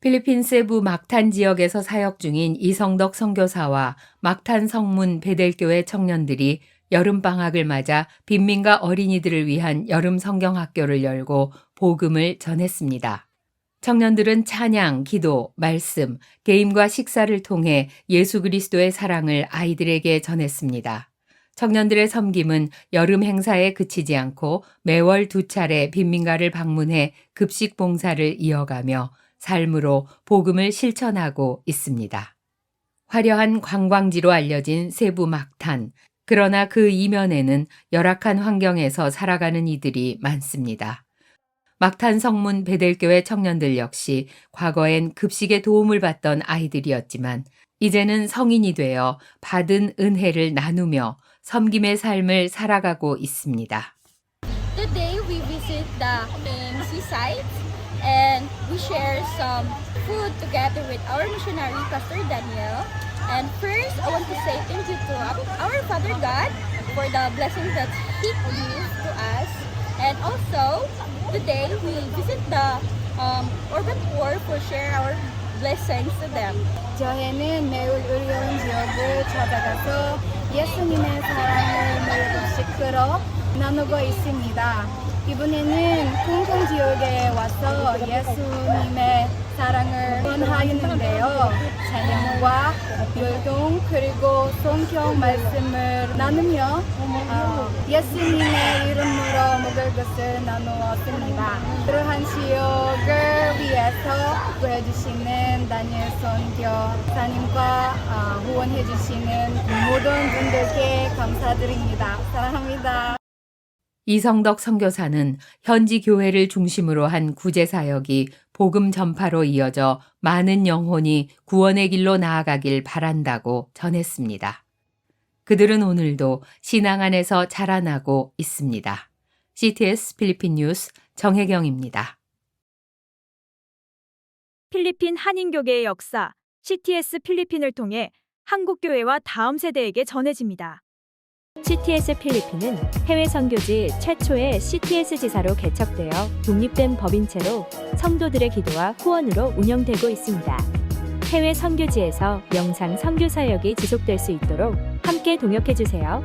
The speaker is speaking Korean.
필리핀 세부 막탄 지역에서 사역 중인 이성덕 선교사와 막탄 성문 베델교회 청년들이 여름 방학을 맞아 빈민가 어린이들을 위한 여름 성경학교를 열고 복음을 전했습니다. 청년들은 찬양, 기도, 말씀, 게임과 식사를 통해 예수 그리스도의 사랑을 아이들에게 전했습니다. 청년들의 섬김은 여름 행사에 그치지 않고 매월 두 차례 빈민가를 방문해 급식 봉사를 이어가며 삶으로 복음을 실천하고 있습니다. 화려한 관광지로 알려진 세부 막탄. 그러나 그 이면에는 열악한 환경에서 살아가는 이들이 많습니다. 막탄 성문 베델교회 청년들 역시 과거엔 급식에 도움을 받던 아이들이었지만 이제는 성인이 되어 받은 은혜를 나누며 섬김의 삶을 살아가고 있습니다. Today we visit the main seaside and we share some food together with our missionary Pastor Daniel. And first, I want to say thank you to our Father God for the blessings that He gives to us. And also, today we visit the um, urban poor for share our blessings to them. 저희는 매우 어려운 지역을 찾아가서 예수님의 사랑을 매일씩 끌어 나누고 있습니다. 이번에는 공공 지역에 와서 예수님의 사랑을 전하였는데요. 찬양과 열동 그리고 성경 말씀을 나누며 어, 예수님의 이름으로 먹을 것을 나누었습니다. 그러한 지역을 위해서 구해주시는 다니엘 선교사님과 어, 후원해주시는 모든 분들께 감사드립니다. 사랑합니다. 이성덕 선교사는 현지 교회를 중심으로 한 구제 사역이 복음 전파로 이어져 많은 영혼이 구원의 길로 나아가길 바란다고 전했습니다. 그들은 오늘도 신앙 안에서 자라나고 있습니다. CTS 필리핀 뉴스 정혜경입니다. 필리핀 한인교계의 역사 CTS 필리핀을 통해 한국 교회와 다음 세대에게 전해집니다. CTS 필리핀은 해외 선교지 최초의 CTS 지사로 개척되어 독립된 법인체로 성도들의 기도와 후원으로 운영되고 있습니다. 해외 선교지에서 영상 선교 사역이 지속될 수 있도록 함께 동역해 주세요.